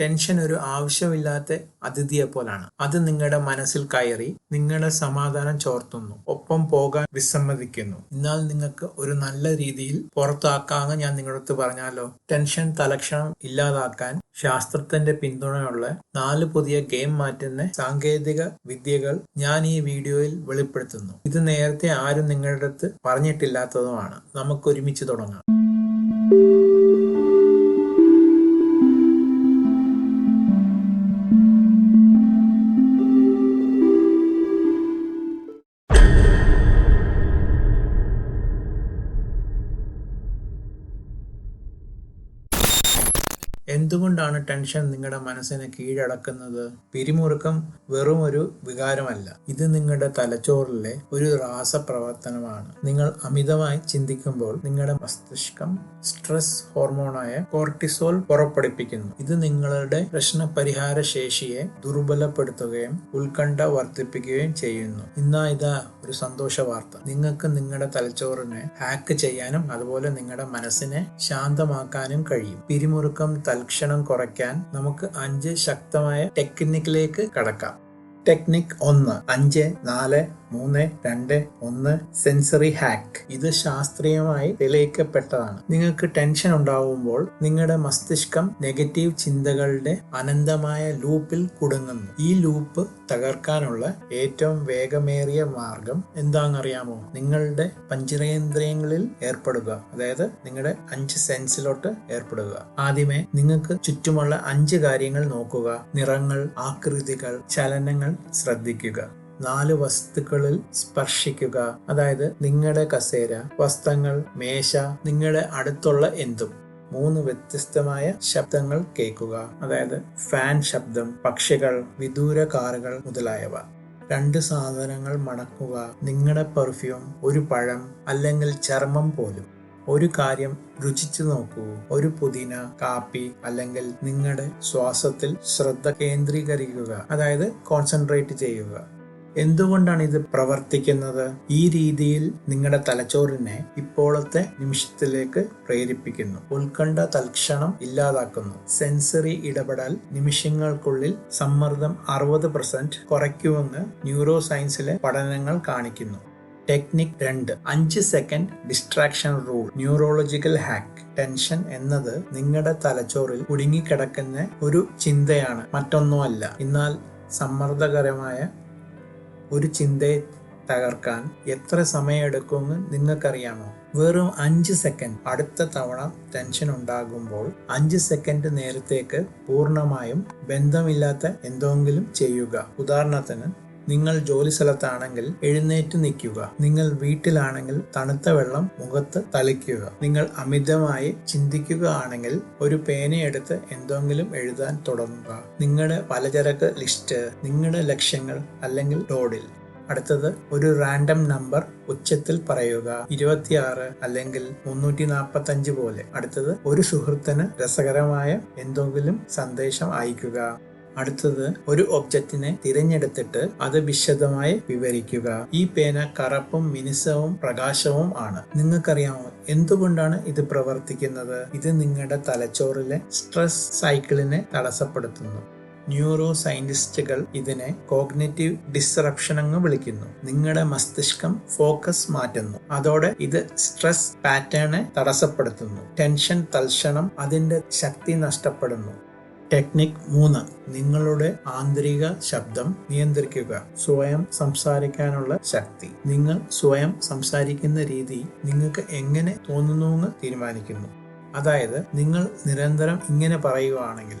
Tension ഒരു ആവശ്യമില്ലാത്ത അതിഥിയെ പോലാണ്. അത് നിങ്ങളുടെ മനസ്സിൽ കയറി നിങ്ങളുടെ സമാധാനം ചോർത്തുന്നു. ഒപ്പം പോകാൻ വിസമ്മതിക്കുന്നു. എന്നാൽ നിങ്ങൾക്ക് ഒരു നല്ല രീതിയിൽ പുറത്താക്കാമെന്ന് ഞാൻ നിങ്ങളടുത്ത് പറഞ്ഞാലോ? ടെൻഷൻ തലക്ഷണം ഇല്ലാതാക്കാൻ ശാസ്ത്രത്തിന്റെ പിന്തുണയുള്ള നാല് പുതിയ ഗെയിം മാറ്റുന്ന സാങ്കേതിക വിദ്യകൾ ഞാൻ ഈ വീഡിയോയിൽ വെളിപ്പെടുത്തുന്നു. ഇത് നേരത്തെ ആരും നിങ്ങളുടെ അടുത്ത് പറഞ്ഞിട്ടില്ലാത്തതുമാണ്. നമുക്ക് ഒരുമിച്ച് തുടങ്ങാം. എന്തുകൊണ്ടാണ് ടെൻഷൻ നിങ്ങളുടെ മനസ്സിനെ കീഴടക്കുന്നത്? പിരിമുറുക്കം വെറും ഒരു വികാരമല്ല. ഇത് നിങ്ങളുടെ തലച്ചോറിലെ ഒരു രാസപ്രവർത്തനമാണ്. നിങ്ങൾ അമിതമായി ചിന്തിക്കുമ്പോൾ നിങ്ങളുടെ മസ്തിഷ്കം സ്ട്രെസ് ഹോർമോണായ കോർട്ടിസോൾ പുറപ്പെടുപ്പിക്കുന്നു ഇത് നിങ്ങളുടെ പ്രശ്നപരിഹാര ശേഷിയെ ദുർബലപ്പെടുത്തുകയും ഉത്കണ്ഠ വർദ്ധിപ്പിക്കുകയും ചെയ്യുന്നു. ഇന്നാ ഇതാ ഒരു സന്തോഷ വാർത്ത. നിങ്ങൾക്ക് നിങ്ങളുടെ തലച്ചോറിനെ ഹാക്ക് ചെയ്യാനും അതുപോലെ നിങ്ങളുടെ മനസ്സിനെ ശാന്തമാക്കാനും കഴിയും. പിരിമുറുക്കം തൽക്ഷണം കുറയ്ക്കാൻ നമുക്ക് അഞ്ച് ശക്തമായ ടെക്നിക്കിലേക്ക് കടക്കാം. ടെക്നിക് ഒന്ന് അഞ്ച് നാല് മൂന്ന് രണ്ട് ഒന്ന് സെൻസറി ഹാക്ക് ഇത് ശാസ്ത്രീയമായി തെളിയിക്കപ്പെട്ടതാണ്. നിങ്ങൾക്ക് ടെൻഷൻ ഉണ്ടാവുമ്പോൾ നിങ്ങളുടെ മസ്തിഷ്കം നെഗറ്റീവ് ചിന്തകളുടെ അനന്തമായ ലൂപ്പിൽ കുടുങ്ങുന്നു. ഈ ലൂപ്പ് തകർക്കാനുള്ള ഏറ്റവും വേഗമേറിയ മാർഗം എന്താണെന്നറിയാമോ? നിങ്ങളുടെ പഞ്ചരേന്ദ്രിയങ്ങളിൽ ഏർപ്പെടുക. അതായത് നിങ്ങളുടെ അഞ്ച് സെൻസിലോട്ട് ഏർപ്പെടുക. ആദ്യമേ നിങ്ങൾക്ക് ചുറ്റുമുള്ള അഞ്ച് കാര്യങ്ങൾ നോക്കുക. നിറങ്ങൾ ആകൃതികൾ ചലനങ്ങൾ ശ്രദ്ധിക്കുക. നാല് വസ്തുക്കളിൽ സ്പർശിക്കുക. അതായത് നിങ്ങളുടെ കസേര വസ്ത്രങ്ങൾ മേശ നിങ്ങളുടെ അടുത്തുള്ള എന്തും. മൂന്ന് വ്യത്യസ്തമായ ശബ്ദങ്ങൾ കേൾക്കുക. അതായത് ഫാൻ ശബ്ദം പക്ഷികൾ വിദൂര കാറുകൾ മുതലായവ. രണ്ട് സാധനങ്ങൾ മണക്കുക നിങ്ങളുടെ പെർഫ്യൂം ഒരു പഴം അല്ലെങ്കിൽ ചർമ്മം പോലും. ഒരു കാര്യം രുചിച്ചു നോക്കൂ. ഒരു പുതിന കാപ്പി അല്ലെങ്കിൽ നിങ്ങളുടെ ശ്വാസത്തിൽ ശ്രദ്ധ കേന്ദ്രീകരിക്കുക. അതായത് കോൺസെൻട്രേറ്റ് ചെയ്യുക. എന്തുകൊണ്ടാണ് ഇത് പ്രവർത്തിക്കുന്നത്? ഈ രീതിയിൽ നിങ്ങളുടെ തലച്ചോറിനെ ഇപ്പോഴത്തെ നിമിഷത്തിലേക്ക് പ്രേരിപ്പിക്കുന്നു. ഉത്കണ്ഠ തൽക്ഷണം ഇല്ലാതാക്കുന്നു. സെൻസറി ഇടപെടൽ നിമിഷങ്ങൾക്കുള്ളിൽ സമ്മർദ്ദം അറുപത് പെർസെന്റ് കുറയ്ക്കുമെന്ന് ന്യൂറോ സയൻസിലെ പഠനങ്ങൾ കാണിക്കുന്നു. ടെക്നിക് രണ്ട്. അഞ്ച് second distraction rule. Neurological hack. Tension എന്നത് നിങ്ങളുടെ തലച്ചോറിൽ കുടുങ്ങിക്കിടക്കുന്ന ഒരു ചിന്തയാണ്. മറ്റൊന്നുമല്ല. എന്നാൽ സമ്മർദ്ദകരമായ ഒരു ചിന്തയെ തകർക്കാൻ എത്ര സമയമെടുക്കുമെന്ന് നിങ്ങൾക്കറിയാമോ? വെറും അഞ്ച് സെക്കൻഡ്. അടുത്ത തവണ ടെൻഷൻ ഉണ്ടാകുമ്പോൾ അഞ്ച് സെക്കൻഡ് നേരത്തേക്ക് പൂർണമായും ബന്ധമില്ലാത്ത എന്തെങ്കിലും ചെയ്യുക. ഉദാഹരണത്തിന് നിങ്ങൾ ജോലി സ്ഥലത്താണെങ്കിൽ എഴുന്നേറ്റ് നിൽക്കുക. നിങ്ങൾ വീട്ടിലാണെങ്കിൽ തണുത്ത വെള്ളം മുഖത്ത് തളിക്കുക. നിങ്ങൾ അമിതമായി ചിന്തിക്കുക ആണെങ്കിൽ ഒരു പേനയെടുത്ത് എന്തെങ്കിലും എഴുതാൻ തുടങ്ങുക. നിങ്ങളുടെ പലചരക്ക് ലിസ്റ്റ് നിങ്ങളുടെ ലക്ഷ്യങ്ങൾ അല്ലെങ്കിൽ ലോഡിൽ അടുത്തത് ഒരു റാൻഡം നമ്പർ ഉച്ചത്തിൽ പറയുക. ഇരുപത്തിയാറ് അല്ലെങ്കിൽ മുന്നൂറ്റി നാൽപ്പത്തി അഞ്ച് പോലെ. അടുത്തത് ഒരു സുഹൃത്തിന് രസകരമായ എന്തെങ്കിലും സന്ദേശം അയക്കുക. അടുത്തത് ഒരു ഒബ്ജക്റ്റിനെ തിരഞ്ഞെടുത്തിട്ട് അത് വിശദമായി വിവരിക്കുക. ഈ പേന കറുപ്പും മിനുസവും പ്രകാശവും ആണ്. നിങ്ങൾക്കറിയാമോ എന്തുകൊണ്ടാണ് ഇത് പ്രവർത്തിക്കുന്നത്? ഇത് നിങ്ങളുടെ തലച്ചോറിലെ സ്ട്രെസ് സൈക്കിളിനെ തടസ്സപ്പെടുത്തുന്നു. ന്യൂറോ സയന്റിസ്റ്റുകൾ ഇതിനെ കോഗ്നേറ്റീവ് ഡിസ്റപ്ഷൻ എന്ന് വിളിക്കുന്നു. നിങ്ങളുടെ മസ്തിഷ്കം ഫോക്കസ് മാറ്റുന്നു. അതോടെ ഇത് സ്ട്രെസ് പാറ്റേണെ തടസ്സപ്പെടുത്തുന്നു. ടെൻഷൻ തൽക്ഷണം അതിന്റെ ശക്തി നഷ്ടപ്പെടുന്നു. ടെക്നിക് മൂന്ന്. നിങ്ങളുടെ ആന്തരിക ശബ്ദം നിയന്ത്രിക്കുക. സ്വയം സംസാരിക്കാനുള്ള ശക്തി. നിങ്ങൾ സ്വയം സംസാരിക്കുന്ന രീതി നിങ്ങൾക്ക് എങ്ങനെ തോന്നുന്നു എന്ന് തീരുമാനിക്കുന്നു. അതായത് നിങ്ങൾ നിരന്തരം ഇങ്ങനെ പറയുകയാണെങ്കിൽ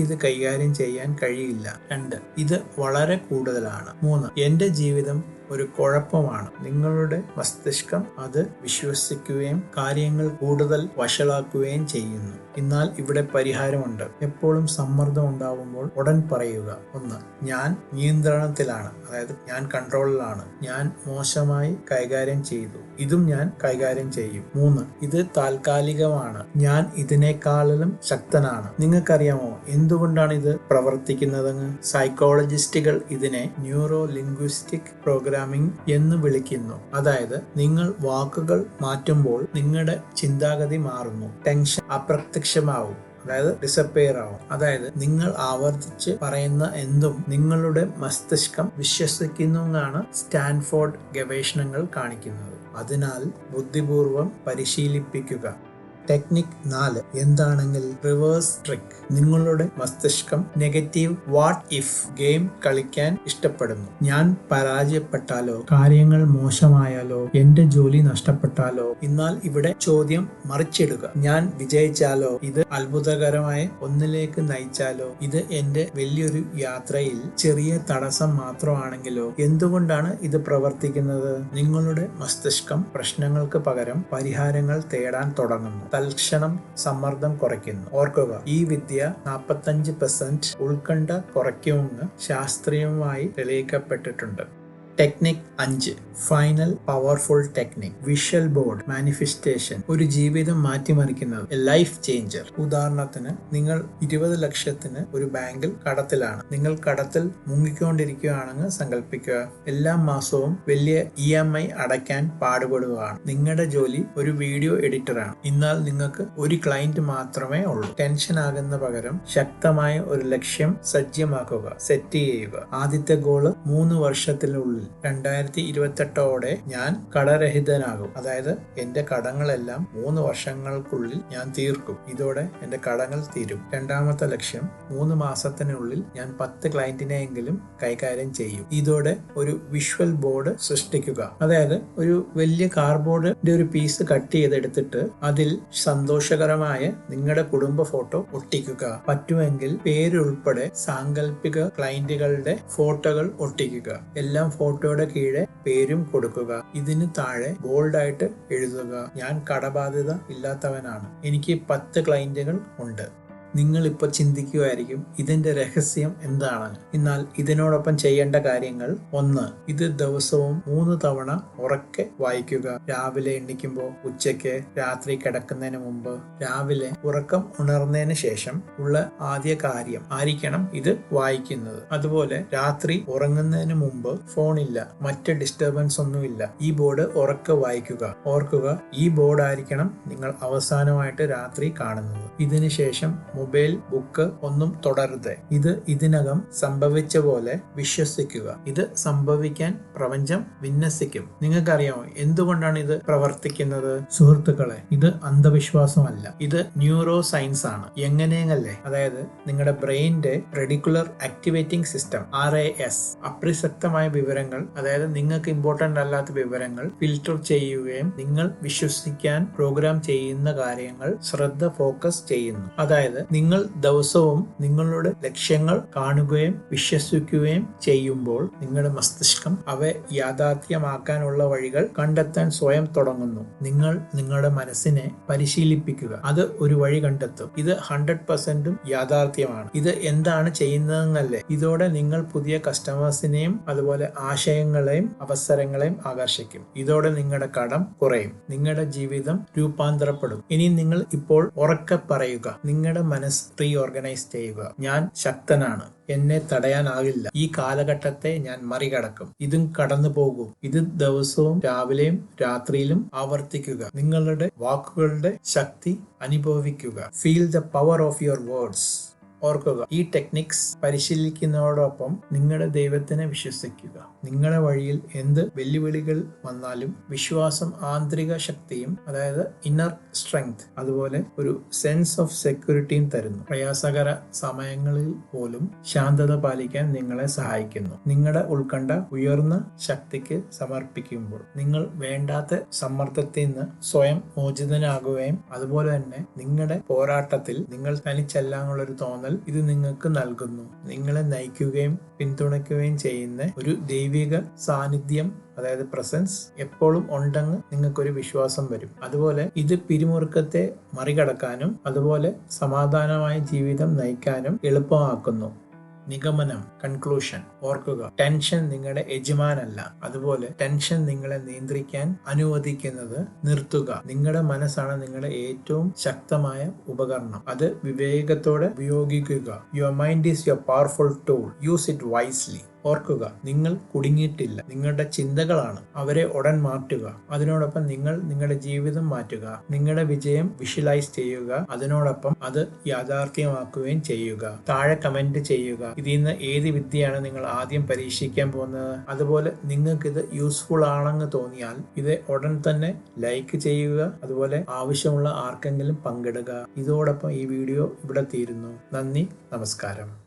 ഇത് കൈകാര്യം ചെയ്യാൻ കഴിയില്ല. രണ്ട് ഇത് വളരെ കൂടുതലാണ്. മൂന്ന് എന്റെ ജീവിതം ഒരു കുഴപ്പമാണ്. നിങ്ങളുടെ മസ്തിഷ്കം അത് വിശ്വസിക്കുകയും കാര്യങ്ങൾ കൂടുതൽ വഷളാക്കുകയും ചെയ്യുന്നു. എന്നാൽ ഇവിടെ പരിഹാരമുണ്ട്. എപ്പോഴും സമ്മർദ്ദം ഉണ്ടാവുമ്പോൾ ഉടൻ പറയുക. ഒന്ന് ഞാൻ നിയന്ത്രണത്തിലാണ്. അതായത് ഞാൻ കൺട്രോളിലാണ്. ഞാൻ മോശമായി കൈകാര്യം ചെയ്തു. ഇതും ഞാൻ കൈകാര്യം ചെയ്യും. മൂന്ന് ഇത് താൽക്കാലികമാണ്. ഞാൻ ഇതിനേക്കാളിലും ശക്തനാണ്. നിങ്ങൾക്കറിയാമോ എന്തുകൊണ്ടാണ് ഇത് പ്രവർത്തിക്കുന്നതെന്ന്? സൈക്കോളജിസ്റ്റുകൾ ഇതിനെ ന്യൂറോ ലിംഗ്വിസ്റ്റിക് പ്രോഗ്രാമിംഗ് എന്ന് വിളിക്കുന്നു. അതായത് നിങ്ങൾ വാക്കുകൾ മാറ്റുമ്പോൾ നിങ്ങളുടെ ചിന്താഗതി മാറുന്നു. ടെൻഷൻ അപ്രത്യക്ഷമാവും. അതായത് ഡിസപ്പയർ ആവും. അതായത് നിങ്ങൾ ആവർത്തിച്ച് പറയുന്ന എന്തും നിങ്ങളുടെ മസ്തിഷ്കം വിശ്വസിക്കുന്നു എന്നാണ് സ്റ്റാൻഫോർഡ് ഗവേഷണങ്ങൾ കാണിക്കുന്നത്. അതിനാൽ ബുദ്ധിപൂർവം പരിശീലിപ്പിക്കുക. ടെക്നിക് നാല്. എന്താണെങ്കിൽ റിവേഴ്സ് ട്രിക്ക് നിങ്ങളുടെ മസ്തിഷ്കം നെഗറ്റീവ് വാട്ട് ഇഫ് ഗെയിം കളിക്കാൻ ഇഷ്ടപ്പെടുന്നു. ഞാൻ പരാജയപ്പെട്ടാലോ കാര്യങ്ങൾ മോശമായാലോ എന്റെ ജോലി നഷ്ടപ്പെട്ടാലോ എന്നാൽ ഇവിടെ ചോദ്യം മറിച്ചിടുക. ഞാൻ വിജയിച്ചാലോ ഇത് അത്ഭുതകരമായ ഒന്നിലേക്ക് നയിച്ചാലോ ഇത് എന്റെ വലിയൊരു യാത്രയിൽ ചെറിയ തടസ്സം മാത്രമാണെങ്കിലോ എന്തുകൊണ്ടാണ് ഇത് പ്രവർത്തിക്കുന്നത്? നിങ്ങളുടെ മസ്തിഷ്കം പ്രശ്നങ്ങൾക്ക് പകരം പരിഹാരങ്ങൾ തേടാൻ തുടങ്ങുന്നു. തൽക്ഷണം സമ്മർദ്ദം കുറയ്ക്കുന്നു. ഓർക്കുക ഈ വിദ്യ നാൽപ്പത്തഞ്ച് പെർസെന്റ് ഉത്കണ്ഠ കുറയ്ക്കുമെന്ന് ശാസ്ത്രീയമായി തെളിയിക്കപ്പെട്ടിട്ടുണ്ട്. ടെക്നിക് അഞ്ച്. Final powerful technique visual board manifestation ഒരു ജീവിതം മാറ്റിമറിക്കുന്നത്. ലൈഫ് ചേഞ്ചർ ഉദാഹരണത്തിന് നിങ്ങൾ ഇരുപത് ലക്ഷത്തിന് ഒരു ബാങ്കിൽ കടത്തിലാണ്. നിങ്ങൾ കടത്തിൽ മുങ്ങിക്കൊണ്ടിരിക്കുകയാണെന്ന് സങ്കല്പിക്കുക എല്ലാ മാസവും വലിയ ഇ എം ഐ അടയ്ക്കാൻ പാടുപെടുകയാണ്. നിങ്ങളുടെ ജോലി ഒരു വീഡിയോ എഡിറ്ററാണ്. എന്നാൽ നിങ്ങൾക്ക് ഒരു ക്ലയന്റ് മാത്രമേ ഉള്ളൂ. ടെൻഷൻ ആകുന്ന പകരം ശക്തമായ ഒരു ലക്ഷ്യം സജ്ജമാക്കുക. സെറ്റ് ചെയ്യുക. ആദ്യത്തെ ഗോൾ മൂന്ന് വർഷത്തിനുള്ളിൽ രണ്ടായിരത്തി ഇരുപത്തെട്ടോടെ ഞാൻ കടരഹിതനാകും. അതായത് എന്റെ കടങ്ങളെല്ലാം മൂന്ന് വർഷങ്ങൾക്കുള്ളിൽ ഞാൻ തീർക്കും. ഇതോടെ എന്റെ കടങ്ങൾ തീരും. രണ്ടാമത്തെ ലക്ഷ്യം മൂന്ന് മാസത്തിനുള്ളിൽ ഞാൻ പത്ത് ക്ലയന്റിനെയെങ്കിലും കൈകാര്യം ചെയ്യും. ഇതോടെ ഒരു വിഷ്വൽ ബോർഡ് സൃഷ്ടിക്കുക. അതായത് ഒരു വലിയ കാർഡ്ബോർഡിന്റെ ഒരു പീസ് കട്ട് ചെയ്തെടുത്തിട്ട് അതിൽ സന്തോഷകരമായ നിങ്ങളുടെ കുടുംബ ഫോട്ടോ ഒട്ടിക്കുക. പറ്റുമെങ്കിൽ പേരുൾപ്പെടെ സാങ്കല്പിക ക്ലയന്റുകളുടെ ഫോട്ടോകൾ ഒട്ടിക്കുക. എല്ലാം ഫോട്ടോയുടെ കീഴെ പേരും കൊടുക്കുക. ഇതിന് താഴെ ബോൾഡായിട്ട് എഴുതുക. ഞാൻ കടബാധ്യത ഇല്ലാത്തവനാണ്. എനിക്ക് പത്ത് ക്ലയന്റുകൾ ഉണ്ട്. നിങ്ങൾ ഇപ്പോൾ ചിന്തിക്കുമായിരിക്കും ഇതിന്റെ രഹസ്യം എന്താണ് എന്നാൽ ഇതിനോടൊപ്പം ചെയ്യേണ്ട കാര്യങ്ങൾ ഒന്ന് ഇത് ദിവസവും മൂന്ന് തവണ ഉറക്കെ വായിക്കുക. രാവിലെ എണ്ണിക്കുമ്പോൾ ഉച്ചയ്ക്ക് രാത്രി കിടക്കുന്നതിന് മുമ്പ് രാവിലെ ഉറക്കം ഉണർന്നതിന് ശേഷം ഉള്ള ആദ്യ കാര്യം ആയിരിക്കണം ഇത് വായിക്കുന്നത്. അതുപോലെ രാത്രി ഉറങ്ങുന്നതിന് മുമ്പ് ഫോണില്ല മറ്റ് ഡിസ്റ്റർബൻസ് ഒന്നുമില്ല. ഈ ബോർഡ് ഉറക്കെ വായിക്കുക. ഓർക്കുക ഈ ബോർഡ് ആയിരിക്കണം നിങ്ങൾ അവസാനമായിട്ട് രാത്രി കാണുന്നത്. ഇതിന് ശേഷം മൊബൈൽ ബുക്ക് ഒന്നും തുടരുത് ഇത് ഇതിനകം സംഭവിച്ച പോലെ വിശ്വസിക്കുക. ഇത് സംഭവിക്കാൻ പ്രപഞ്ചം വിന്യസിക്കും. നിങ്ങൾക്കറിയാമോ എന്തുകൊണ്ടാണ് ഇത് പ്രവർത്തിക്കുന്നത്? സുഹൃത്തുക്കളെ ഇത് അന്ധവിശ്വാസമല്ല. ഇത് ന്യൂറോ സയൻസ് ആണ് എങ്ങനെയല്ലേ അതായത് നിങ്ങളുടെ ബ്രെയിനിന്റെ reticular activating system R A S. അപ്രസക്തമായ വിവരങ്ങൾ അതായത് നിങ്ങൾക്ക് ഇമ്പോർട്ടന്റ് അല്ലാത്ത വിവരങ്ങൾ ഫിൽട്ടർ ചെയ്യുകയും നിങ്ങൾ വിശ്വസിക്കാൻ പ്രോഗ്രാം ചെയ്യുന്ന കാര്യങ്ങൾ ശ്രദ്ധ ഫോക്കസ് ചെയ്യുന്നു. അതായത് നിങ്ങൾ ദിവസവും നിങ്ങളുടെ ലക്ഷ്യങ്ങൾ കാണുകയും വിശ്വസിക്കുകയും ചെയ്യുമ്പോൾ നിങ്ങളുടെ മസ്തിഷ്കം അവ യാഥാർത്ഥ്യമാക്കാനുള്ള വഴികൾ കണ്ടെത്താൻ സ്വയം തുടങ്ങുന്നു. നിങ്ങൾ നിങ്ങളുടെ മനസ്സിനെ പരിശീലിപ്പിക്കുക. അത് ഒരു വഴി കണ്ടെത്തും. ഇത് ഹൺഡ്രഡ് പെർസെന്റും യാഥാർത്ഥ്യമാണ്. ഇത് എന്താണ് ചെയ്യുന്നതെന്നല്ലേ? ഇതോടെ നിങ്ങൾ പുതിയ കസ്റ്റമേഴ്സിനെയും അതുപോലെ ആശയങ്ങളെയും അവസരങ്ങളെയും ആകർഷിക്കും. ഇതോടെ നിങ്ങളുടെ കടം കുറയും. നിങ്ങളുടെ ജീവിതം രൂപാന്തരപ്പെടും. ഇനി നിങ്ങൾ ഇപ്പോൾ ഉറക്കെ പറയുക. നിങ്ങളുടെ മനസ്സ് റീ ഓർഗനൈസ് ചെയ്യുക. ഞാൻ ശക്തനാണ്. എന്നെ തടയാനാകില്ല. ഈ കാലഘട്ടത്തെ ഞാൻ മറികടക്കും. ഇതും കടന്നു പോകും. ഇത് ദിവസവും രാവിലെയും രാത്രിയിലും ആവർത്തിക്കുക. നിങ്ങളുടെ വാക്കുകളുടെ ശക്തി അനുഭവിക്കുക. Feel the power of your words ഓർക്കുക. ഈ ടെക്നിക്സ് പരിശീലിക്കുന്നതോടൊപ്പം നിങ്ങളുടെ ദൈവത്തിനെ വിശ്വസിക്കുക. നിങ്ങളുടെ വഴിയിൽ എന്ത് വെല്ലുവിളികൾ വന്നാലും വിശ്വാസം ആന്തരിക ശക്തിയും അതായത് ഇന്നർ സ്ട്രെങ്ത് അതുപോലെ ഒരു സെൻസ് ഓഫ് സെക്യൂരിറ്റിയും തരുന്നു. പ്രയാസകര സമയങ്ങളിൽ പോലും ശാന്തത പാലിക്കാൻ നിങ്ങളെ സഹായിക്കുന്നു. നിങ്ങളുടെ ഉൾക്കണ്ഠ ഉയർന്ന ശക്തിക്ക് സമർപ്പിക്കുമ്പോൾ നിങ്ങൾ വേണ്ടാത്ത സമ്മർദ്ദത്തിൽ നിന്ന് സ്വയം മോചിതനാകുകയും അതുപോലെ തന്നെ നിങ്ങളുടെ പോരാട്ടത്തിൽ നിങ്ങൾ തനിച്ചല്ലാന്നുള്ളൊരു തോന്നൽ ഇത് നിങ്ങൾക്ക് നൽകുന്നു. നിങ്ങളെ നയിക്കുകയും പിന്തുണയ്ക്കുകയും ചെയ്യുന്ന ഒരു ദൈവിക സാന്നിധ്യം അതായത് പ്രസൻസ് എപ്പോഴും ഉണ്ടെന്ന് നിങ്ങൾക്കൊരു വിശ്വാസം വരും. അതുപോലെ ഇത് പിരിമുറുക്കത്തെ മറികടക്കാനും അതുപോലെ സമാധാനമായ ജീവിതം നയിക്കാനും എളുപ്പമാക്കുന്നു. നിഗമനം കൺക്ലൂഷൻ ഓർക്കുക. ടെൻഷൻ നിങ്ങളുടെ യജമാനല്ല. അതുപോലെ ടെൻഷൻ നിങ്ങളെ നിയന്ത്രിക്കാൻ അനുവദിക്കുന്നത് നിർത്തുക. നിങ്ങളുടെ മനസ്സാണ് നിങ്ങളുടെ ഏറ്റവും ശക്തമായ ഉപകരണം. അത് വിവേകത്തോടെ ഉപയോഗിക്കുക. Your mind is your powerful tool use it wisely ഓർക്കുക നിങ്ങൾ കുടുങ്ങിയിട്ടില്ല. നിങ്ങളുടെ ചിന്തകളാണ് അവരെ ഉടൻ മാറ്റുക. അതിനോടൊപ്പം നിങ്ങൾ നിങ്ങളുടെ ജീവിതം മാറ്റുക. നിങ്ങളുടെ വിജയം വിഷ്വലൈസ് ചെയ്യുക. അതിനോടൊപ്പം അത് യാഥാർത്ഥ്യമാക്കുകയും ചെയ്യുക. താഴെ കമന്റ് ചെയ്യുക. ഇതിൽ നിന്ന് ഏത് വിദ്യയാണ് നിങ്ങൾ ആദ്യം പരീക്ഷിക്കാൻ പോകുന്നത് അതുപോലെ നിങ്ങൾക്ക് ഇത് യൂസ്ഫുൾ ആണെന്ന് തോന്നിയാൽ ഇത് ഉടൻ തന്നെ ലൈക്ക് ചെയ്യുക. അതുപോലെ ആവശ്യമുള്ള ആർക്കെങ്കിലും പങ്കിടുക. ഇതോടൊപ്പം ഈ വീഡിയോ ഇവിടെ തീരുന്നു. നന്ദി നമസ്കാരം.